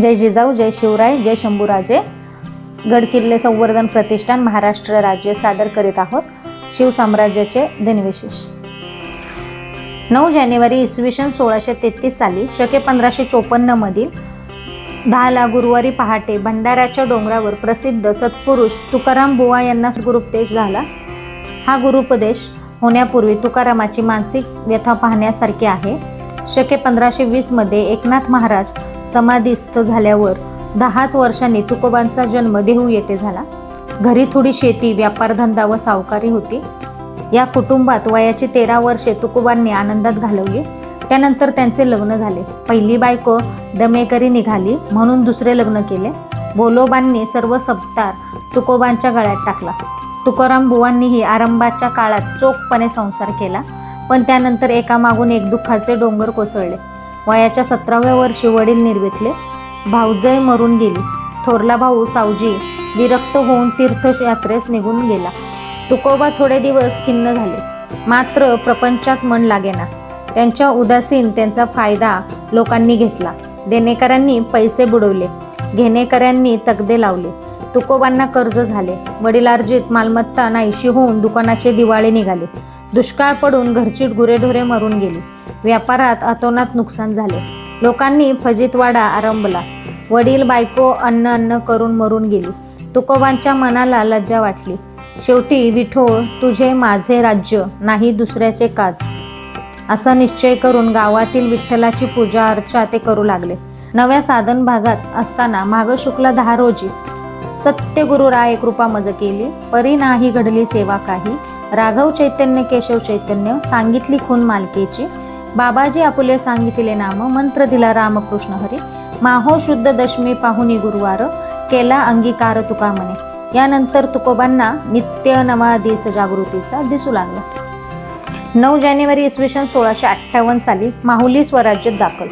जय जिजाऊ जय शिवराय जय शंभूराजे. गडकिल्ले संवर्धन प्रतिष्ठान महाराष्ट्र राज्य सादर करीत आहोत. शिवसाम्राज्याचे दिनविशेष नऊ जानेवारी इसवी सन सोळाशे तेहतीस साली शके पंधराशे चोपन्नमधील दहाला गुरुवारी पहाटे भंडाऱ्याच्या डोंगरावर प्रसिद्ध सत्पुरुष तुकाराम बुवा यांना गुरुपदेश झाला. हा गुरुपदेश होण्यापूर्वी तुकारामाची मानसिक व्यथा पाहण्यासारखी आहे. शके पंधराशे वीसमध्ये एकनाथ महाराज समाधीस्थ झाल्यावर दहाच वर्षांनी तुकोबांचा जन्म देहू येथे झाला. घरी थोडी शेती व्यापारधंदा व सावकारी होती. या कुटुंबात वयाची तेरा वर्षे तुकोबांनी आनंदात घालवली. त्यानंतर त्यांचे लग्न झाले. पहिली बायको दमेकरी निघाली म्हणून दुसरे लग्न केले. बोलोबांनी सर्व सप्तार तुकोबांच्या गळ्यात टाकला. तुकाराम बुवांनीही आरंभाच्या काळात चोखपणे संसार केला. पण त्यानंतर एकामागून एक दुःखाचे डोंगर कोसळले. वयाच्या सतराव्या वर्षी वडील निर्वेतले भाऊजय मरून गेली. थोरला भाऊ सावजी विरक्त होऊन तीर्थयात्रेस निघून गेला. तुकोबा थोडे दिवस खिन्न झाले. मात्र प्रपंचात मन लागेना. त्यांच्या उदासीन त्यांचा फायदा लोकांनी घेतला. देणेकऱ्यांनी पैसे बुडवले. घेणेकऱ्यांनी तगदे लावले. तुकोबांना कर्ज झाले. वडिलार्जित मालमत्ता नाहीशी होऊन दुकानाचे दिवाळे निघाले. दुष्काळ पडून घरची गुरेढोरे मरून गेली. व्यापारात अतोनात नुकसान झाले. लोकांनी फजितवाडा आरंभला. वडील बायको अन्न अन्न करून मरून गेली. तुकोबांच्या मनाला लज्जा वाटली. शेवटी विठो तुझे माझे राज्य नाही दुसऱ्याचे काज. असा निश्चय करून गावातील विठ्ठलाची पूजा अर्चा ते करू लागले. नव्या साधन भागात असताना माघ शुक्ल दहा रोजी. सत्यगुरु राय कृपा मज केली परी नाही घडली सेवा काही. राघव चैतन्य केशव चैतन्य सांगितली खून मालकेची. बाबाजी आपुले सांगितले नाम मंत्र दिला रामकृष्ण हरी. माहो शुद्ध दशमी पाहुनी गुरुवार केला अंगीकार तुका म्हणे. यानंतर तुकोबांना नित्य नवा दिस जागृतीचा दिसू लागला. नऊ जानेवारी इसवी सन सोळाशे अठ्ठावन्न साली माहुली स्वराज्यात दाखल.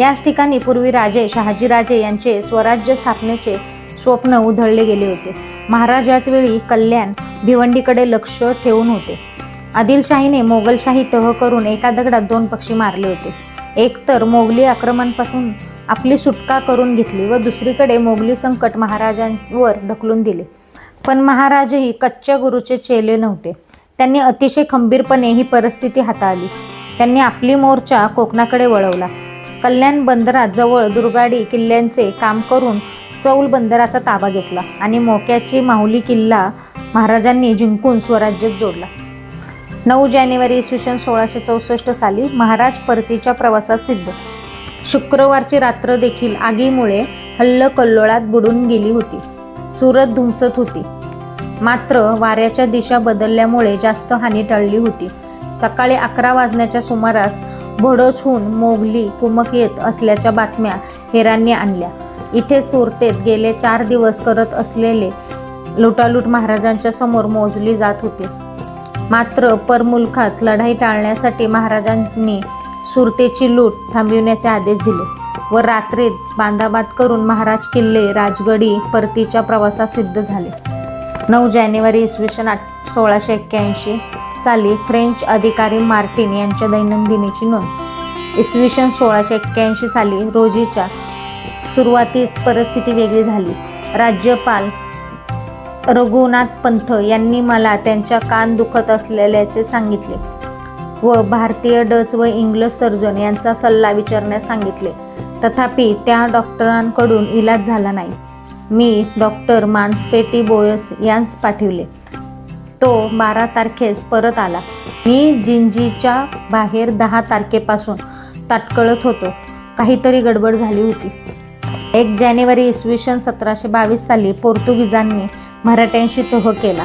याच ठिकाणी पूर्वी राजे शहाजीराजे यांचे स्वराज्य स्थापनेचे स्वप्न उधळले गेले होते. महाराज याच वेळी कल्याण भिवंडीकडे लक्ष ठेवून होते. आदिलशाहीने मोगलशाही तह करून एका दगडात दोन पक्षी मारले होते. एक तर मोगली आक्रमणापासून आपली सुटका करून घेतली व दुसरीकडे मोगली संकट महाराजांवर ढकलून दिले. पण महाराजही कच्च्या गुरुचे चेले नव्हते. त्यांनी अतिशय खंबीरपणे ही परिस्थिती हाताळली. त्यांनी आपली मोर्चा कोकणाकडे वळवला. कल्याण बंदरात जवळ दुर्गाडी किल्ल्यांचे काम करून चौल बंदराचा ताबा घेतला आणि मोक्याची माहुली किल्ला महाराजांनी जिंकून स्वराज्यात जोडला. नऊ जानेवारी इसवी सन सोळाशे चौसष्ट साली महाराज परतीच्या प्रवासात सिद्ध. शुक्रवारची रात्र देखील आगीमुळे हल्लकल्लोळात बुडून गेली होती. सुरत धुमसत होती. मात्र वाऱ्याच्या दिशा बदलल्यामुळे जास्त हानी टळली होती. सकाळी अकरा वाजण्याच्या सुमारास भडोच होऊन मोगली कुमक येत असल्याच्या बातम्या हेरांनी आणल्या. इथे सुरतेत गेले चार दिवस करत असलेले लुटालूट महाराजांच्या समोर मोजली जात होती. मात्र परमुलखात लढाई टाळण्यासाठी महाराजांनी सुरतेची लूट थांबविण्याचे आदेश दिले व रात्रीत बांधाबाद करून महाराज किल्ले राजगडी परतीच्या प्रवासात सिद्ध झाले. नऊ जानेवारी इसवी सन आठ सोळाशे एक्क्याऐंशी साली फ्रेंच अधिकारी मार्टिन यांच्या दैनंदिनीची नोंद. इसवी सन सोळाशे एक्क्याऐंशी साली रोजीच्या सुरुवातीस परिस्थिती वेगळी झाली. राज्यपाल रघुनाथ पंथ यांनी मला त्यांच्या कान दुखत असलेल्याचे सांगितले व भारतीय डच व इंग्लिश सर्जन यांचा सल्ला विचारण्यास सांगितले. तथापि त्या डॉक्टरांकडून इलाज झाला नाही. मी डॉक्टर मांसपेटी बोयस यांस पाठविले. तो बारा तारखेस परत आला. मी जिंजीच्या बाहेर दहा तारखेपासून ताटकळत होतो. काहीतरी गडबड झाली होती. एक जानेवारी इसवी सन सतराशे बावीस साली पोर्तुगीजांनी मराठ्यांशी तह केला.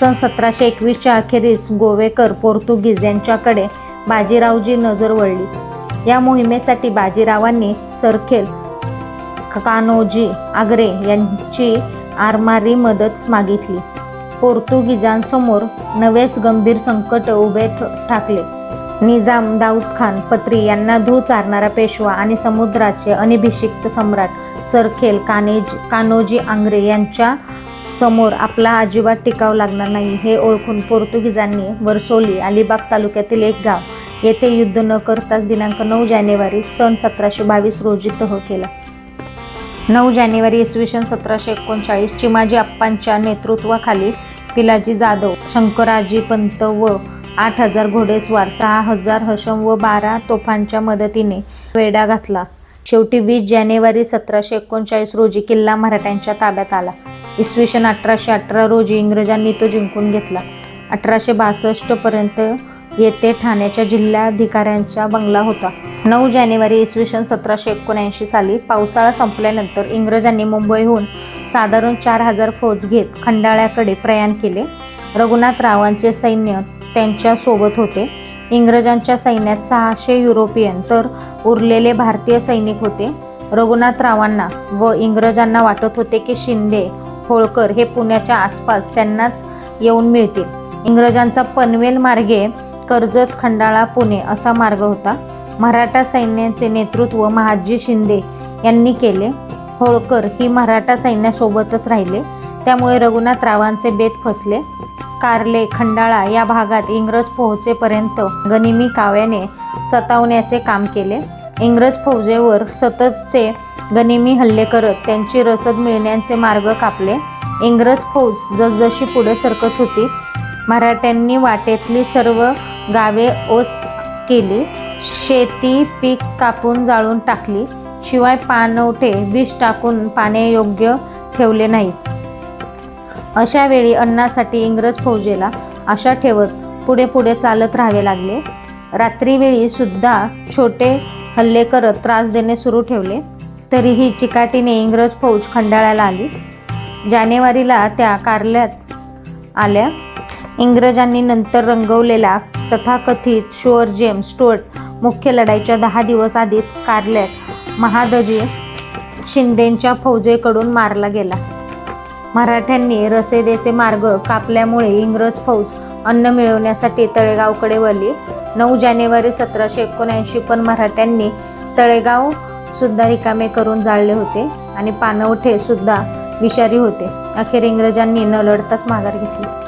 सन सतराशे एकवीसच्या अखेरीस गोवेकर पोर्तुगीज यांच्याकडे बाजीरावजी नजर वळली. या मोहिमेसाठी बाजीरावांनी सरखेल कानोजी आग्रे यांची आरमारी मदत मागितली. पोर्तुगीजांसमोर नवेच गंभीर संकट उभे ठ- ठाकले. निजाम दाऊद खान पत्री यांना धूळ चारणारा पेशवा आणि समुद्राचे अनभिषिक्त सम्राट सरखेल कानेज कानोजी आंग्रे यांच्या समोर आपला अजिबात टिकाव लागणार नाही हे ओळखून पोर्तुगीजांनी वरसोली अलिबाग तालुक्यातील एक गाव येथे युद्ध न करताच दिनांक नऊ जानेवारी सन सतराशे बावीस रोजी तह केला. नऊ जानेवारी इसवी सन सतराशे एकोणचाळीस चिमाजी अप्पांच्या नेतृत्वाखाली पिलाजी जाधव शंकराजी पंत व आठ हजार घोडेस्वार सहा हजार हशम व बारा तोफांच्या मदतीने वेढा घातला. शेवटी वीस जानेवारी सतराशे एकोणचाळीस रोजी किल्ला मराठ्यांच्या ताब्यात आला. इसवी सन अठराशे अठरा रोजी इंग्रजांनी तो जिंकून घेतला. अठराशे बासष्ट पर्यंत येथे ठाण्याच्या जिल्हाधिकाऱ्यांचा बंगला होता. नऊ जानेवारी इसवी सन सतराशे एकोणऐंशी साली पावसाळा संपल्यानंतर इंग्रजांनी मुंबईहून साधारण चार हजार फौज घेत खंडाळ्याकडे प्रयाण केले. रघुनाथरावांचे सैन्य त्यांच्यासोबत होते. इंग्रजांच्या सैन्यात सहाशे युरोपियन तर उरलेले भारतीय सैनिक होते. रघुनाथरावांना व इंग्रजांना वाटत होते की शिंदे होळकर हे पुण्याच्या आसपास त्यांनाच येऊन मिळतील. इंग्रजांचा पनवेल मार्गे कर्जत खंडाळा पुणे असा मार्ग होता. मराठा सैन्याचे नेतृत्व महाजी शिंदे यांनी केले. होळकर ही मराठा सैन्यासोबतच राहिले. त्यामुळे रघुनाथरावांचे बेत फसले. कारले खंडाळा या भागात इंग्रज पोहोचेपर्यंत गनिमी काव्याने सतावण्याचे काम केले. इंग्रज फौजेवर सततचे गनिमी हल्ले करत त्यांची रसद मिळण्याचे मार्ग कापले. इंग्रज फौज जसजशी पुढे सरकत होती मराठ्यांनी वाटेतली सर्व गावे ओस केली शेती पीक कापून जाळून टाकली शिवाय पानवठे विष टाकून पाण्यायोग्य ठेवले नाही. अशा वेळी अन्नासाठी इंग्रज फौजेला आशा ठेवत पुढे पुढे चालत राहावे लागले. रात्रीवेळी सुद्धा छोटे हल्ले करत त्रास देणे सुरू ठेवले. तरीही चिकाटीने इंग्रज फौज खंडाळ्याला आली. जानेवारीला त्या कारल्यात आल्या. इंग्रजांनी नंतर रंगवलेला तथाकथित शुअर जेम्स स्टुअर्ट मुख्य लढाईच्या दहा दिवस आधीच कारल्यात महादजी शिंदेंच्या फौजेकडून मारला गेला. मराठ्यांनी रसेदेचे मार्ग कापल्यामुळे इंग्रज फौज अन्न मिळवण्यासाठी तळेगावकडे वळली. नऊ जानेवारी सतराशे एकोणऐंशी पण मराठ्यांनी तळेगाव सुद्धा रिकामे करून जाळले होते आणि पानवठे सुद्धा विषारी होते. अखेर इंग्रजांनी न लढताच माघार घेतली.